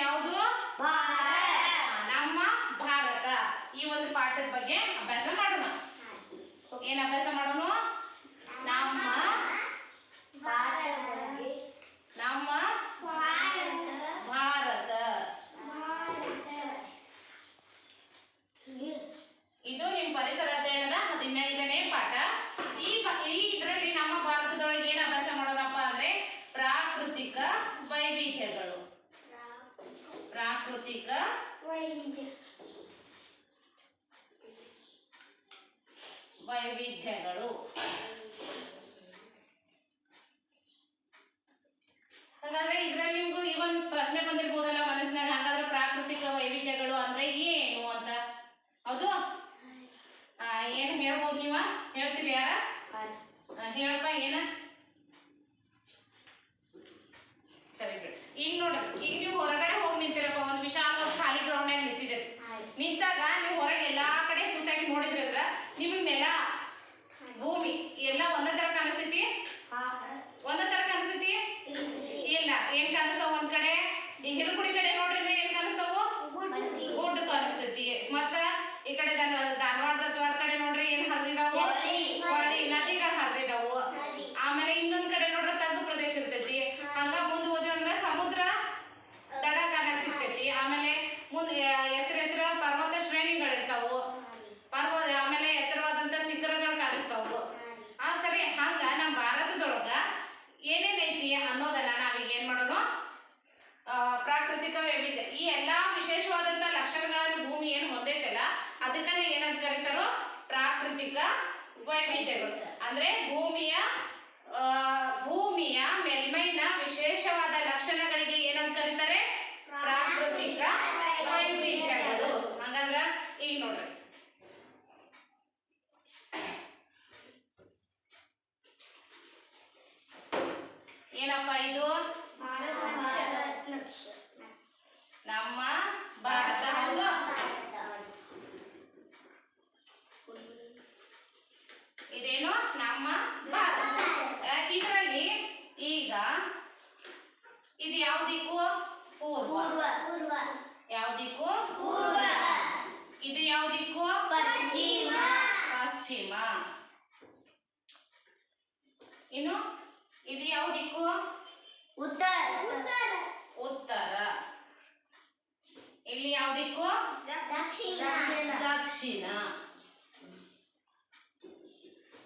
ಯಾವುದು? ನಮ್ಮ ಭಾರತ. ಈ ಒಂದು ಪಾಠದ ಬಗ್ಗೆ ಅಭ್ಯಾಸ ಮಾಡೋಣ. ಏನ್ ಅಭ್ಯಾಸ ಮಾಡೋಣ? ನಮ್ಮ ನಮ್ಮ ಭಾರತ. ಇದು ನಿಮ್ ಪರಿಸರ ಅಧ್ಯಯನದ ಹದಿನೈದನೇ ಪಾಠ. ಈ ಇದರಲ್ಲಿ ನಮ್ಮ ಭಾರತದೊಳಗೆ ಏನ್ ಅಭ್ಯಾಸ ಮಾಡೋಣಪ್ಪ ಅಂದ್ರೆ ಪ್ರಾಕೃತಿಕ ವೈವಿಧ್ಯಗಳು. ಪ್ರಾಕೃತಿಕ ವೈವಿಧ್ಯಗಳು. ಹಾಗಾದ್ರೆ ಇದ್ರಲ್ಲಿ ನಿಮ್ಗೂ ಈ ಒಂದು ಪ್ರಶ್ನೆ ಬಂದಿರ್ಬೋದಲ್ಲ ಮನಸ್ಸಿನಾಗ ಹಾಗಾದ್ರೆ ಪ್ರಾಕೃತಿಕ ವೈವಿಧ್ಯಗಳು ಅಂದ್ರೆ ಏನು ಅಂತ? ಹೌದು? ಏನ್ ಹೇಳ್ಬೋದು ನೀವ? ಹೇಳ್ತೀರಿ ಯಾರ? ಹೇಳಪ್ಪ ಏನ ಸರಿ ಬಿಡಿ ಈಗ ನೋಡ್ರಿ ಈಗ ನೀವು ಹೊರಗಡೆ ಹೋಗಿ ನಿಂತಿರಪ್ಪ ಒಂದು ವಿಶಾಲವಾದ ಖಾಲಿ ಗ್ರೌಂಡ್ನಾಗ ನಿಂತಿದ್ದೀರಿ ನಿಂತಾಗ ನೀವು ಹೊರಗೆ ಎಲ್ಲಾ ಕಡೆ ಸುತ್ತಾಗಿ ನೋಡಿದ್ರಿ ಅಂದ್ರ ನಿಮಗೆ ನೆಲ ಭೂಮಿ ಎಲ್ಲ ಒಂದೇ ತರ ಕಾಣಿಸ್ತೈತಿ ಒಂದೇ ತರ ಕಾಣಿಸ್ತೈತಿ ಇಲ್ಲ ಏನ್ ಕಾಣಿಸ್ತಾವ ಒಂದ್ ಕಡೆ ಈ ಹಿರುಕುಡಿ ಕಡೆ ನೋಡ್ರಿ ಅಂದ್ರೆ ಏನ್ ಕಾಣಿಸ್ತಾವು ಗುಡ್ಡ ಕಾಣಿಸ್ತೈತಿ ಮತ್ತ ಈ ಕಡೆ ಧಾನ- ಧಾರವಾಡದ ಧಾರವಾಡ ಕಡೆ ನೋಡ್ರಿ ಏನ್ ಹರಿದಿದಾವು ಹೊಳಿ. ಹೊಳಿ ನದಿಗಳು ಹರಿದಿದಾವು ಆಮೇಲೆ ಇನ್ನೊಂದ್ ಕಡೆ ನೋಡ್ರಿ ತಗ್ಗು ಪ್ರದೇಶ ಇರ್ತೈತಿ ಹಂಗ ಮುಂದ್ ಹೋದ್ವಿ ಅಂದ್ರ ಸಮುದ್ರ ದಡ ಕಾಣಕ್ ಸಿಗ್ತೈತಿ ಆಮೇಲೆ ಮುಂದ್ ಎ- ಎತ್ತರ ಎತ್ತರ ಪರ್ವತ ಶ್ರೇಣಿಗಳಿರ್ತಾವು ಪರ್ವತ ಆಮೇಲೆ ಎತ್ತರವಾದಂತ ಶಿಖರಗಳು ಕಾಣಿಸ್ತಾವು ಆ ಸರಿ ಹಂಗ ನಮ್ಮ ಭಾರತದೊಳಗ ಏನೇನೈತಿ ಅನ್ನೋದನ್ನ ನಾವೀಗ ಏನ್ ಮಾಡೋಣ ಆ, ಪ್ರಾಕೃತಿಕ ವೈವಿಧ್ಯ ಈ ಎಲ್ಲಾ ವಿಶೇಷವಾದಂತ ಲಕ್ಷಣಗಳನ್ನು ಭೂಮಿ ಏನ್ ಅದಕ್ಕನ್ನ ಏನಂತ ಕರೀತಾರೋ ಪ್ರಾಕೃತಿಕ ವೈವಿಧ್ಯಗಳು. ಅಂದ್ರೆ ಭೂಮಿಯ ಭೂಮಿಯ ಮೇಲ್ಮೈನ ವಿಶೇಷವಾದ ಲಕ್ಷಣಗಳಿಗೆ ಏನಂತ ಕರೀತಾರೆ? ಪ್ರಾಕೃತಿಕ ವೈವಿಧ್ಯಗಳು. ಹಂಗಂದ್ರ ಈಗ ನೋಡ್ರಿ. ಏನಪ್ಪ ಇದು? ನಮ್ಮ ಭಾರತ ಇದು ಯಾವ ದಿಕ್ಕು ಪೂರ್ವ. ಪೂರ್ವ ಪೂರ್ವ. ಯಾವ ದಿಕ್ಕು ಪೂರ್ವ. ಇದು ಯಾವ ದಿಕ್ಕು ಪಶ್ಚಿಮ. ಪಶ್ಚಿಮ. ಇನ್ನು? ಇದು ಯಾವ ದಿಕ್ಕು ಉತ್ತರ. ಉತ್ತರ. ಉತ್ತರ. ಇಲ್ಲಿ ಯಾವ ದಿಕ್ಕು ದಕ್ಷಿಣ. ದಕ್ಷಿಣ.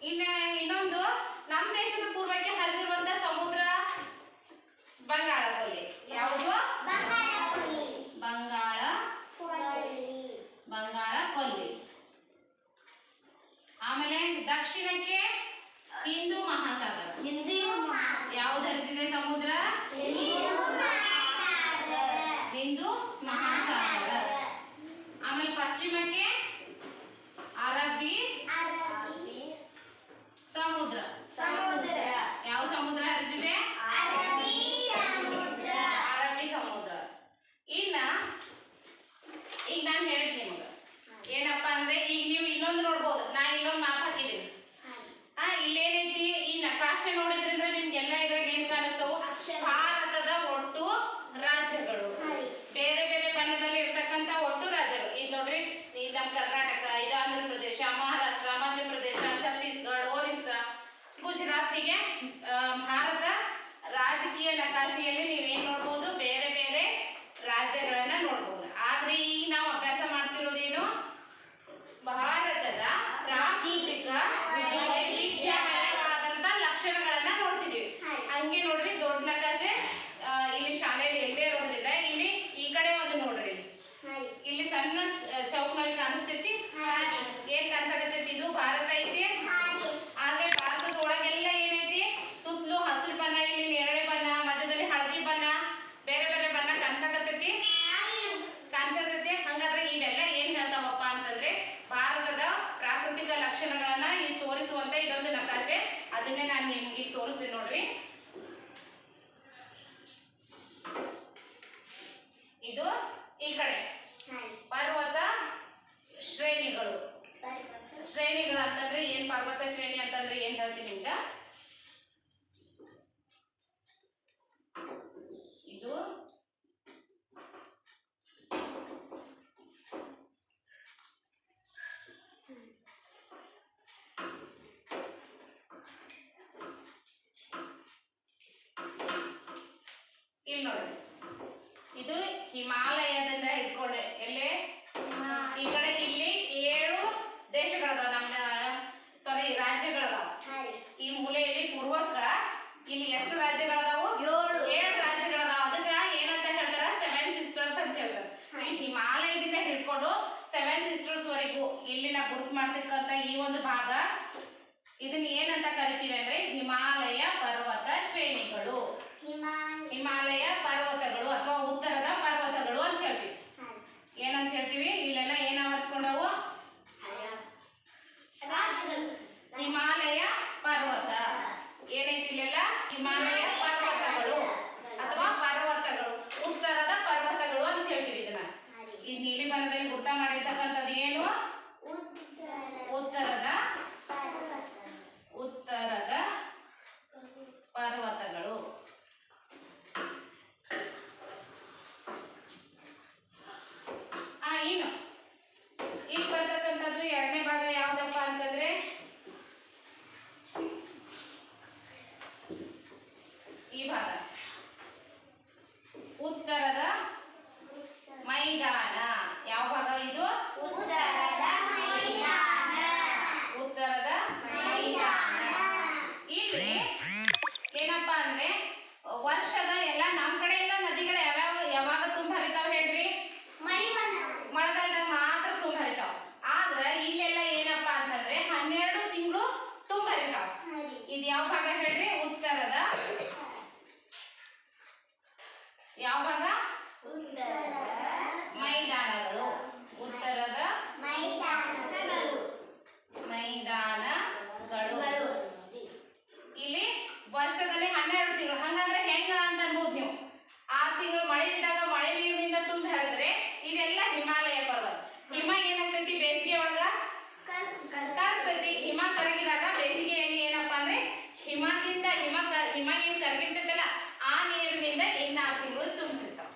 ಇನ್ನ ಇನ್ನೊಂದು ನಮ್ಮ ದೇಶದ ಪೂರ್ವಕ್ಕೆ ಹರಿದಿರುವಂತ ಸಮುದ್ರ ಬಂಗಾಳ ಕೊಲ್ಲಿ ಯಾವುದು? ಬಂಗಾಳ ಬಂಗಾಳ ಕೊಲ್ಲಿ ಆಮೇಲೆ ದಕ್ಷಿಣಕ್ಕೆ ಹಿಂದೂ ಮಹಾಸಾಗರ. ಯಾವ್ದು ಹರಿದಿದೆ ಸಮುದ್ರ ಹಿಂದೂ ಮಹಾಸಾಗರ ಆಮೇಲೆ ಪಶ್ಚಿಮಕ್ಕೆ ಅರಬ್ಬಿ ಸಮುದ್ರ ಸಮುದ್ರ ಯಾವ ಸಮುದ್ರ ಹರಿದಿದೆ ಅರಬ್ಬಿ ಸಮುದ್ರ ಅರಬ್ಬಿ ಸಮುದ್ರ ಇನ್ನ ಈಗ ನಾನು ಹೇಳಿದ್ ನಿಮ್ಗೆ ಏನಪ್ಪಾ ಅಂದ್ರೆ ಈಗ ನೀವು ಇನ್ನೊಂದು ನೋಡ್ಬೋದು ನಾ ಇನ್ನೊಂದು ಮ್ಯಾಪ್ ಹಾಕಿದ್ದೀನಿ ಆ ಇಲ್ಲೇನೈತಿ ಈ ನಕಾಶೆ ನೋಡಿದ್ರಿಂದ ನಿಮ್ಗೆಲ್ಲ ಇದ್ರಾಗ ಏನ್ ಕಾಣಿಸ್ತಾವು ಅಕ್ಷರ. ಭಾರತದ ಒಟ್ಟು ರಾಜ್ಯಗಳು ಹರಿ. ಬೇರೆ ಬೇರೆ ಬಣ್ಣದಲ್ಲಿ ಇರ್ತಕ್ಕಂತ ಒಟ್ಟು ರಾಜ್ಯಗಳು ಈಗ ನೋಡ್ರಿ ಇದು ನಮ್ಮ ಕರ್ನಾಟಕ ಇದು ಆಂಧ್ರ ಪ್ರದೇಶ ಮಹಾರಾಷ್ಟ್ರ ಮಧ್ಯಪ್ರದೇಶ ಛತ್ತೀಸ್ಗಢ ಒರಿಸ್ಸಾ ಗುಜರಾತ್ ಹೀಗೆ ಆ, ಭಾರತ ರಾಜಕೀಯ ನಕಾಶೆಯಲ್ಲಿ ನೀವೇನ್ ನೋಡ್ಬೋದು ಬೇರೆ ಬೇರೆ ರಾಜ್ಯಗಳನ್ನ ನೋಡ್ಬೋದು ಆದ್ರೆ ಈಗ ನಾವು ಅಭ್ಯಾಸ ಮಾಡ್ತಿರೋದೇನು ಭಾರತದ ಪ್ರಾಕೃತಿಕ ವೈವಿಧ್ಯಮಯವಾದಂತ ಲಕ್ಷಣಗಳನ್ನ ನೋಡ್ತಿದೀವಿ ಹಂಗೆ ನೋಡ್ರಿ ದೊಡ್ಡ ನಕಾಶೆ ಆ, ಇಲ್ಲಿ ಶಾಲೆಯಲ್ಲಿ ಎಲ್ಲೇ ಇರೋದ್ರಿಂದ ಇಲ್ಲಿ ಈ ಕಡೆ ಒಂದು ನೋಡ್ರಿ ಇಲ್ಲಿ. ಇಲ್ಲಿ ಸಣ್ಣ ಆ, ಚೌಕ್ನಲ್ಲಿ ಕಾಣಿಸ್ತೈತಿ ಏನ್ ಕಾಣಿಸಾಕತ್ತೈತಿ ಇದು ಭಾರತ ಐತಿ ಆದ್ರೆ ಭಾರತದ ಒಳಗೆಲ್ಲ ಏನೈತಿ ಸುತ್ತಲೂ ಹಸಿರು ಬಣ್ಣ ಇಲ್ಲಿ ನೇರಳೆ ಬಣ್ಣ ಮಧ್ಯದಲ್ಲಿ ಹಳದಿ ಬಣ್ಣ ಬೇರೆ ಬೇರೆ ಬಣ್ಣ ಕಾಣಿಸಾಕತ್ತೈತಿ ಕಾಣಿಸತೈತಿ ಹಂಗಾದ್ರೆ ಇವೆಲ್ಲ ಏನ್ ಹೇಳ್ತಾವಪ್ಪ ಅಂತಂದ್ರೆ ಭಾರತದ ಪ್ರಾಕೃತಿಕ ಲಕ್ಷಣಗಳನ್ನ ಇಲ್ಲಿ ತೋರಿಸುವಂತ ಇದೊಂದು ನಕಾಶೆ. ಅದನ್ನೇ ನಾನು ನಿಮ್ಗೆ ತೋರಿಸ್ತೀನಿ ನೋಡ್ರಿ. ಇದು ಈ ಕಡೆ. ಪರ್ವತ ಶ್ರೇಣಿಗಳು. ಶ್ರೇಣಿಗಳು ಅಂತಂದ್ರೆ ಏನ್ ಪರ್ವತ ಶ್ರೇಣಿ ಅಂತಂದ್ರೆ ಏನ್ ಹೇಳ್ತೀನಿ ನಿಮ್ಗ ಇದು ನೋಡ್ರಿ ಇದು ಹಿಮಾಲಯದಿಂದ ಹಿಡ್ಕೊಂಡು. ಎಲ್ಲೇ? ಈ ಕಡೆ ಇಲ್ಲಿ ಏಳು ದೇಶಗಳದಾವ ನಮ್ಮ ಸಾರಿ ರಾಜ್ಯಗಳದಾವ. ಈ ಮೂಲೆಯಲ್ಲಿ ಪೂರ್ವಕ್ಕ ಇಲ್ಲಿ ಎಷ್ಟು ರಾಜ್ಯಗಳದಾವು? ಏಳು. ಏಳು ರಾಜ್ಯಗಳದಾವ. ಅದಕ್ಕ ಏನಂತ ಹೇಳ್ತಾರ? ಸೆವೆನ್ ಸಿಸ್ಟರ್ಸ್ ಅಂತ ಹೇಳ್ತಾರೆ. ಹಿಮಾಲಯದಿಂದ ಹಿಡ್ಕೊಂಡು ಸೆವೆನ್ ಸಿಸ್ಟರ್ಸ್ ವರೆಗೂ ನಾವು ಗುರುತು ಮಾಡ್ತಕ್ಕಂತ ಈ ಒಂದು ಭಾಗ ಇದನ್ನ ಏನಂತ ಕರಿತೀವಿ ಅಂದ್ರೆ ಹಿಮಾಲಯ ಪರ್ವತ ಶ್ರೇಣಿಗಳು ಹಿಮಾಲಯ ಪರ್ವತಗಳು ಅಥವಾ ಉತ್ತರದ ಪರ್ವತಗಳು ಅಂತ ಹೇಳ್ತೀವಿ ಏನಂತ ಹೇಳ್ತೀವಿ. ಇಲ್ಲೆಲ್ಲ ಏನ್ ಆವರಿಸ್ಕೊಂಡವು? ಹಿಮಾಲಯ ಪರ್ವತ. ಏನೈತಿ ಇಲ್ಲೆಲ್ಲ? ಹಿಮಾಲಯ ಪರ್ವತಗಳು ಅಥವಾ ಪರ್ವತಗಳು ಉತ್ತರದ ಪರ್ವತಗಳು ಅಂತ ಹೇಳ್ತೀವಿ ಇದನ್ನ ಈ ನೀಲಿ ಬಣ್ಣದಲ್ಲಿ ಗುರ್ತ ಮಾಡಿರ್ತಕ್ಕಂಥದ್ದು ಏನು ಉತ್ತರದ ಉತ್ತರದ ಪರ್ವತಗಳು ಆ ಇನ್ನು ಇಲ್ಲಿ ಬರ್ತಕ್ಕಂಥದ್ದು ಎರಡನೇ ಭಾಗ ಯಾವ್ದಪ್ಪ ಅಂತಂದ್ರೆ ಈ ಭಾಗ ಉತ್ತರದ ಮೈದಾನ ಯಾವ ಭಾಗ ಇದು ಉತ್ತರದ ಮೈದಾನ ಇಲ್ಲಿ ಏನಪ್ಪಾ ಅಂದ್ರೆ ವರ್ಷದ ಎಲ್ಲ ನಮ್ ಕಡೆ ಎಲ್ಲ ನದಿಗಳು ಯಾವ್ಯಾವ ಯಾವಾಗ ತುಂಬ ಹರಿತಾವ ಹೇಳ್ರಿ ಮಳೆಗಾಲದಾಗ ಮಾತ್ರ ತುಂಬ ಹರಿತಾವ ಆದ್ರ ಇಲ್ಲೆಲ್ಲ ಏನಪ್ಪಾ ಅಂತಂದ್ರೆ ಹನ್ನೆರಡು ತಿಂಗಳು ತುಂಬ ಹರಿತಾವ ಇದು ಯಾವ ಭಾಗ ಹೇಳ್ರಿ ಉತ್ತರದ ಯಾವ ಭಾಗ ಮೈದಾನಗಳು ಉತ್ತರದ ಮೈದಾನಗಳು ಇಲ್ಲಿ ವರ್ಷದಲ್ಲಿ ಹನ್ನೆರಡು ತಿಂಗಳು ಹಂಗಂದ್ರೆ ಹೆಂಗ ಅಂತ ಅನ್ಬೋದು ನೀವು ಆರು ತಿಂಗಳು ಮಳೆ ಇದ್ದಾಗ ಮಳೆ ನೀರಿನಿಂದ ತುಂಬಿ ಹರಿದ್ರೆ ಇದೆಲ್ಲ ಹಿಮಾಲಯ ಪರ್ವತ ಹಿಮ ಏನಾಗ್ತೈತಿ ಬೇಸಿಗೆ ಒಳಗ ಕರಗ್ತೈತಿ ಹಿಮ ಕರಗಿದಾಗ ಬೇಸಿಗೆಯಲ್ಲಿ ಏನಪ್ಪಾ ಅಂದ್ರೆ ಹಿಮದಿಂದ ಹಿಮ ಕ- ಹಿಮ ಏನ್ ಕರಗಿರ್ತೈತಲ್ಲ ಆ ನೀರಿನಿಂದ ಇನ್ನ ಆರು ತಿಂಗಳು ತುಂಬಿರ್ತಾವ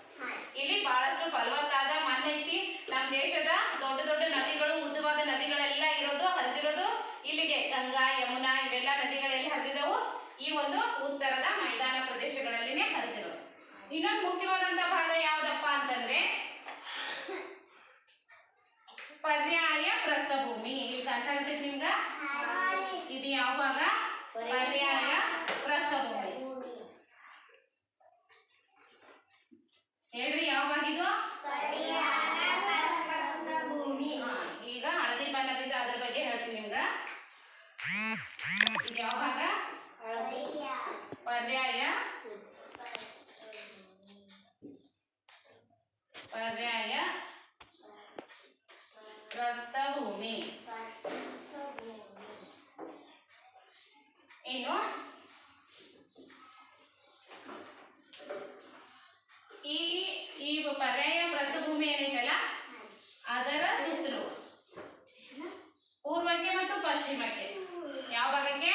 ಇಲ್ಲಿ ಬಹಳಷ್ಟು ಫಲವತ್ತಾದ ಮಣ್ಣು ಐತಿ ನಮ್ಮ ದೇಶದ ದೊಡ್ಡ ದೊಡ್ಡ ನದಿಗಳು ಉದ್ದವಾದ ನದಿಗಳೆಲ್ಲ ಇರೋದು ಹರಿದಿರೋದು ಇಲ್ಲಿಗೆ ಗಂಗಾ ಯಮುನಾ ಇವೆಲ್ಲ ನದಿಗಳು ಎಲ್ಲಿ ಹರಿದಿದವು ಈ ಒಂದು ಉತ್ತರದ ಮೈದಾನ ಪ್ರದೇಶಗಳಲ್ಲಿನೇ ಹರಿದಿರೋದು ಇನ್ನೊಂದು ಮುಖ್ಯವಾದಂತ ಭಾಗ ಯಾವ್ದಪ್ಪ ಅಂತಂದ್ರೆ ಪರ್ಯಾಯ ಪ್ರಸ್ಥಭೂಮಿ. ಇಲ್ಲಿ ಕಾಣಿಸಾಗತ್ತೈತಿ ನಿಮ್ಗ? ಇದು ಯಾವ ಭಾಗ ಪರ್ಯಾಯ ಪ್ರಸ್ಥಭೂಮಿ. ಹೇಳ್ರಿ ಯಾವ ಭಾಗ ಇದು ಹಾ, ಈಗ ಹಳದಿ ಬಣ್ಣದಿಂದ ಅದ್ರ ಬಗ್ಗೆ ಹೇಳ್ತೀನಿ ನಿಮ್ಗ. ಇದು ಯಾವ ಭಾಗ ಪರ್ಯಾಯ ಪ್ರಸ್ಥಭೂಮಿ ಇನ್ನು ಈ ಈ ಪರ್ಯಾಯ ಪ್ರಸ್ಥಭೂಮಿ ಏನೈತಲ್ಲ ಅದರ ಸುತ್ತಲೂ ಪೂರ್ವಕ್ಕೆ ಮತ್ತು ಪಶ್ಚಿಮಕ್ಕೆ? ಯಾವ ಭಾಗಕ್ಕೆ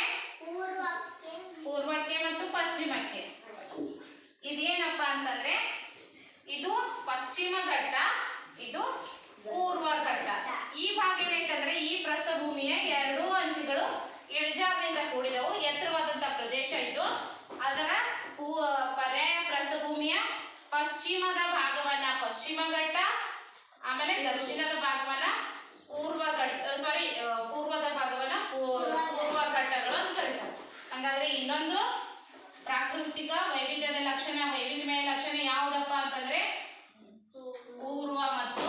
ಪೂರ್ವಕ್ಕೆ ಮತ್ತು ಪಶ್ಚಿಮಕ್ಕೆ. ಇದೇನಪ್ಪ ಅಂತಂದ್ರೆ, ಇದು ಪಶ್ಚಿಮ ಘಟ್ಟ, ಇದು ಪೂರ್ವ ಘಟ್ಟ. ಈ ಭಾಗ ಏನೈತಂದ್ರೆ ಈ ಪ್ರಸ್ಥಭೂಮಿಯ ಎರಡೂ ಅಂಚುಗಳು ಇಳಿಜಾರಿನಿಂದ ಕೂಡಿದವು. ಎತ್ತರವಾದಂತಹ ಪ್ರದೇಶ ಇದು. ಅದರ ಪರ್ಯಾಯ ಪ್ರಸ್ಥಭೂಮಿಯ ಪಶ್ಚಿಮದ ಭಾಗವನ್ನ, ಪಶ್ಚಿಮ ಘಟ್ಟ, ಆಮೇಲೆ ದಕ್ಷಿಣದ ಭಾಗವನ್ನ ಪೂರ್ವ ಘಟ್ಟ ಸಾರಿ ಪೂರ್ವದ ಭಾಗವನ್ನ ಪೂ- ಪೂರ್ವ ಘಟ್ಟಗಳು ಅಂತ ಕರೀತಾರೆ ಹಂಗಾದ್ರೆ ಇನ್ನೊಂದು ಪ್ರಾಕೃತಿಕ ವೈವಿಧ್ಯದ ಲಕ್ಷಣ ವೈವಿಧ್ಯಮಯ ಲಕ್ಷಣ ಯಾವುದಪ್ಪ ಅಂತಂದ್ರೆ ಪೂರ್ವ ಮತ್ತು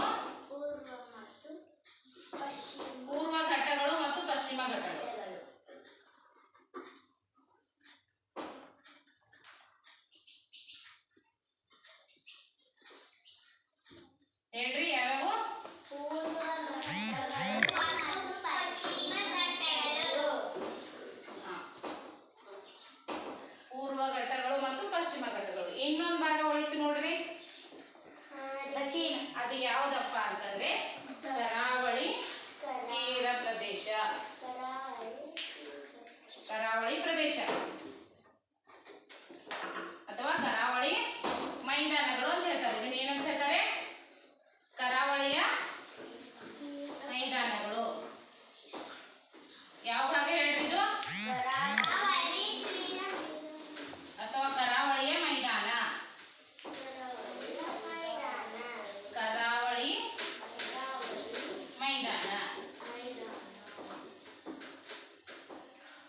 ಪೂರ್ವ ಘಟ್ಟಗಳು ಮತ್ತು ಪಶ್ಚಿಮ ಘಟ್ಟಗಳು ಹೇಳ್ರಿ ಯಾವ್ಯಾವು ಹಾ. ಪೂರ್ವ ಘಟ್ಟಗಳು ಮತ್ತು ಪಶ್ಚಿಮ ಘಟ್ಟಗಳು ಇನ್ನೊಂದು ಭಾಗ ಉಳಿತು ನೋಡ್ರಿ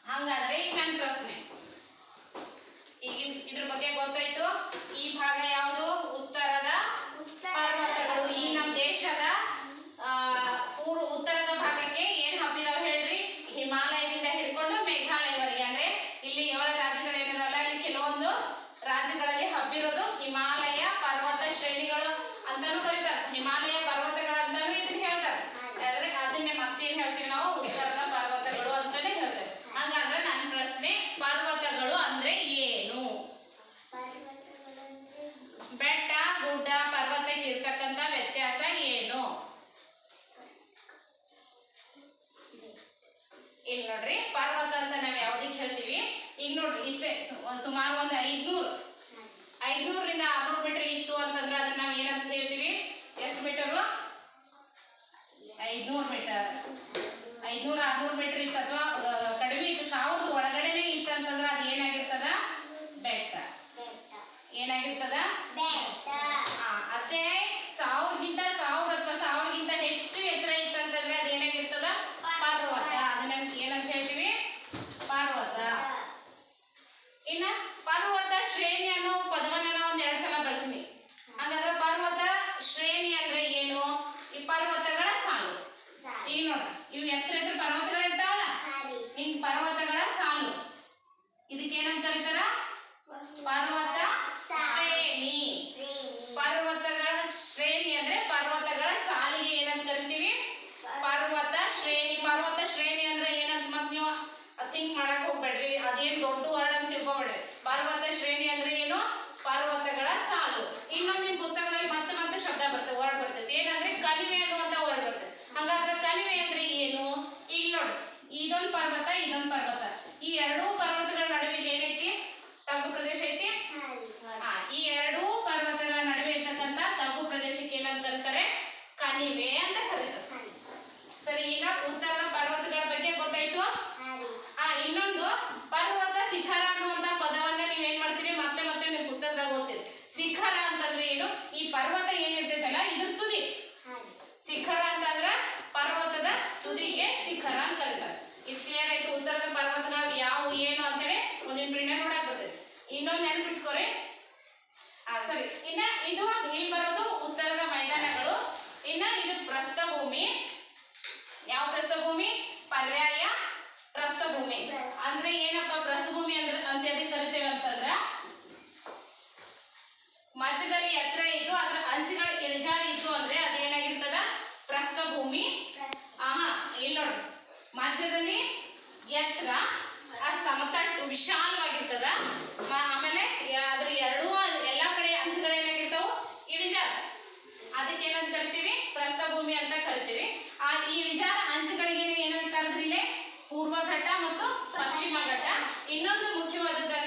ಹಂಗಾದ್ರೆ ಈಗ ನನ್ನ ಪ್ರಶ್ನೆ ಈಗ ಇದ್- ಇದ್ರ ಬಗ್ಗೆ ಗೊತ್ತಾಯ್ತು ಈ ಭಾಗ ಯಾವುದು ಉತ್ತರದ ಪರ್ವತಗಳು ಈ ನಮ್ಮ ದೇಶದ ಆ, ಪೂರ್ವ ಉತ್ತರದ ಭಾಗಕ್ಕೆ ಏನ್ ಹಬ್ಬಿದಾವ ಹೇಳ್ರಿ ಹಿಮಾಲಯದಿಂದ ಹಿಡ್ಕೊಂಡು ಮೇಘಾಲಯವರೆಗೆ ಅಂದ್ರೆ ಇಲ್ಲಿ ಏಳು ರಾಜ್ಯಗಳು ಏನಿದಾವಲ್ಲ ಇಲ್ಲಿ ಕೆಲವೊಂದು ರಾಜ್ಯಗಳಲ್ಲಿ ಹಬ್ಬಿರೋದು ಹಿಮಾಲಯ ಪರ್ವತ ಶ್ರೇಣಿಗಳು ಅಂತಾನು ಕರೀತಾರೆ ಹಿಮಾಲಯ ಪರ್ವತಗಳು ಅಂತಾನು ಇದನ್ನ ಹೇಳ್ತಾರೆ ಆದ್ರೆ ಅದನ್ನೇ ಮತ್ತೇನ್ ಹೇಳ್ತೀವಿ ನಾವು ಉತ್ತರದ ಪರ್ವತಗಳು ಅಂತಾನೆ ಹೇಳ್ತೇವೆ ಹಂಗಂದ್ರೆ ನನ್ನ ಪ್ರಶ್ನೆ ಪರ್ವತಗಳು ಅಂದ್ರೆ ಏನು ಬೆಟ್ಟ ಗುಡ್ಡ ಪರ್ವತಕ್ಕೆ ಇರ್ತಕ್ಕಂಥ ವ್ಯತ್ಯಾಸ ಏನು ಇಲ್ಲಿ ನೋಡ್ರಿ ಪರ್ವತ ಅಂತ ನಾವ್ ಯಾವ್ದಕ್ಕೆ ಹೇಳ್ತೀವಿ ಈಗ ನೋಡ್ರಿ ಇಷ್ಟೇ ಸು- ಸುಮಾರು ಒಂದು ಐದ್ನೂರು ಐದ್ನೂರರಿಂದ ಆರ್ನೂರು ಮೀಟರ್ ಇತ್ತು ಅಂತಂದ್ರೆ ಅದನ್ನ ನಾವ್ ಏನಂತ ಹೇಳ್ತೀವಿ ಎಷ್ಟು ಮೀಟರು ಮೀಟರ್ ಐದ್ನೂರ ಆರ್ನೂರು ಮೀಟರ್ ಇತ್ತು ಅಥವಾ ಕಡಿಮೆ ಇತ್ತು. ಸಾವಿರದ ಒಳಗಡೆನೆ ಇತ್ತು ಅಂತಂದ್ರೆ ಅದು ಏನಾಗಿರ್ತದ? ಬೆಟ್ಟ. ಏನಾಗಿರ್ತದ? ಆ, ಅದೇ ಸಾವಿರಗಿಂತ ಸಾವಿರ ಅಥವಾ ಸಾವಿರಗಿಂತ ಹೆಚ್ಚು ಎತ್ತರ ಇತ್ತು ಅಂತಂದ್ರೆ ಅದು ಏನಾಗಿರ್ತದ ಪರ್ವತ ಅದನ್ನ ಏನಂತ ಹೇಳ್ತೀವಿ ಪರ್ವತ ಇನ್ನ ಪರ್ವತ ಶ್ರೇಣಿ ಅನ್ನೋ ಪದವನ್ನ ನಾವು ಒಂದ್ ಎರಡ್ ಸಲ ಬಳಸಿನಿ ಹಾಗಾದ್ರೆ ಪರ್ವತ ಶ್ರೇಣಿ ಅಂದ್ರೆ ಏನು ಈ ಪರ್ವತಗಳ ಸಾಲು ಈಗ ನೋಡ್ರಿ ಇವು ಎತ್ತರ ಎತ್ತರ ಪರ್ವತಗಳು ಇರ್ತಾವಲ್ಲ? ಹಿಂಗ್. ಪರ್ವತಗಳ ಸಾಲು. ಇದಕ್ಕೆ ಏನಂತ ಕರೀತಾರ? ಪರ್ವತ ಶ್ರೇಣಿ. ಪರ್ವತಗಳ ಶ್ರೇಣಿ ಅಂದ್ರೆ ಪರ್ವತಗಳ ಸಾಲಿಗೆ ಏನಂತ ಕರಿತೀವಿ? ಪರ್ವತ ಶ್ರೇಣಿ. ಪರ್ವತ ಶ್ರೇಣಿ ಅಂದ್ರೆ ಏನಂತ ಮತ್ ನೀವು ಥಿಂಕ್ ಮಾಡಕ್ ಹೋಗ್ಬೇಡ್ರಿ. ಅದೇನ್ ದೊಡ್ಡ ವರ್ಡ್ ಅಂತ ತಿಳ್ಕೊಬೇಡ್ರಿ. ಪರ್ವತ ಶ್ರೇಣಿ ಅಂದ್ರೆ ಏನು? ಪರ್ವತಗಳ ಸಾಲು. ಇನ್ನೊಂದು ನಿಮ್ ಪುಸ್ತಕದಲ್ಲಿ ಮತ್ತೆ ಮತ್ತೆ ಶಬ್ದ ಬರ್ತದೆ ವರ್ಡ್ ಬರ್ತೈತಿ ಏನಂದ್ರೆ ಕಣಿವೆ ಬರ್ತದೆ ಹಂಗಾದ್ರೆ ಕಣಿವೆ ಅಂದ್ರೆ ಏನು? ಈಗ ನೋಡಿ. ಇದೊಂದು ಪರ್ವತ ಇದೊಂದು ಪರ್ವತ. ಈ ಎರಡೂ ಪರ್ವತಗಳ ನಡುವೆ ಏನೈತಿ? ತಗ್ಗು ಪ್ರದೇಶ ಐತಿ? ಈ ಎರಡೂ ಪರ್ವತಗಳ ನಡುವೆ ಇರ್ತಕ್ಕಂಥ ತಗ್ಗು ಪ್ರದೇಶಕ್ಕೆ ಏನಂತ ಕರೀತಾರೆ? ಕಣಿವೆ ಅಂತ ಕರೀತಾರೆ. ಸರಿ, ಈಗ ಉತ್ತರದ ಪರ್ವತಗಳ ಬಗ್ಗೆ ಗೊತ್ತಾಯ್ತು? ಆ, ಇನ್ನೊಂದು ಪರ್ವತ ಶಿಖರ ಅನ್ನುವಂತ ಪದವನ್ನ ನೀವ್ ಏನ್ ಮಾಡ್ತೀರಿ? ಮತ್ತೆ ಮತ್ತೆ ನೀವು ಪುಸ್ತಕದಾಗ ಓದ್ತೀರಿ. ಶಿಖರ ಅಂತಂದ್ರೆ ಏನು? ಈ ಪರ್ವತ ಏನಿರ್ತೈತಲ್ಲ, ಇದ್ರ ತುದಿ. ಶಿಖರ ಅಂತಂದ್ರ ಪರ್ವತದ ತುದಿಗೆ ಶಿಖರ ಅಂತ ಕರೀತಾರೆ. ಇದು ಕ್ಲಿಯರ್ ಆಯ್ತು? ಉತ್ತರದ ಪರ್ವತಗಳು ಯಾವು ಏನು ಅಂತೇಳಿ ಒಂದಿನ ಪ್ರಿಂಟ್ ನೋಡಕ್ ಬರ್ತೈತಿ ಇನ್ನೊಂದು ನೆನ್ಪಿಟ್ಕೋರಿ. ಆ ಸರಿ ಇನ್ನ ಇದು ಇಲ್ಲಿ ಬರೋದು ಉತ್ತರದ ಮೈದಾನಗಳು. ಇನ್ನ ಇದು ಪ್ರಸ್ಥಭೂಮಿ. ಯಾವ ಪ್ರಸ್ಥಭೂಮಿ? ಪರ್ಯಾಯ ಪ್ರಸ್ಥಭೂಮಿ. ಅಂದ್ರೆ ಏನಪ್ಪ ಪ್ರಸ್ಥಭೂಮಿ ಅಂದ್ರೆ ಅಂತ ಎದಕ್ಕೆ ಕರಿತೇವೆ ಅಂತಂದ್ರ, ಮಧ್ಯದಲ್ಲಿ ಎತ್ತರ ಇದ್ದು ಅದ್ರ ಅಂಚುಗಳ ಇಳಿಜಾರು ಇತ್ತು ಅಂದ್ರೆ ಅದೇನಾಗಿರ್ತದ? ಪ್ರಸ್ಥಭೂಮಿ. ಮಧ್ಯದಲ್ಲಿ ಎತ್ತರ ಆ ಸಮತಟ್ಟು ವಿಶಾಲವಾಗಿರ್ತದ. ಆಮೇಲೆ ಅದ್ರ ಎರಡೂ ಎಲ್ಲಾ ಕಡೆ ಅಂಚುಗಳು ಏನಾಗಿರ್ತಾವು? ಇಳಿಜಾರ. ಅದಕ್ಕೆ ಏನಂತ ಕರಿತೀವಿ ಪ್ರಸ್ಥಭೂಮಿ ಅಂತ ಕರಿತೀವಿ. ಆ ಈ ಇಳಿಜಾರ ಅಂಚುಗಳಿಗೆ ಏನಂತ ಕರೆದ್ರಿ ಇಲ್ಲಿ ಪೂರ್ವ ಘಟ್ಟ ಮತ್ತು ಪಶ್ಚಿಮ ಘಟ್ಟ. ಇನ್ನೊಂದು ಮುಖ್ಯವಾದದ್ದಂದ್ರೆ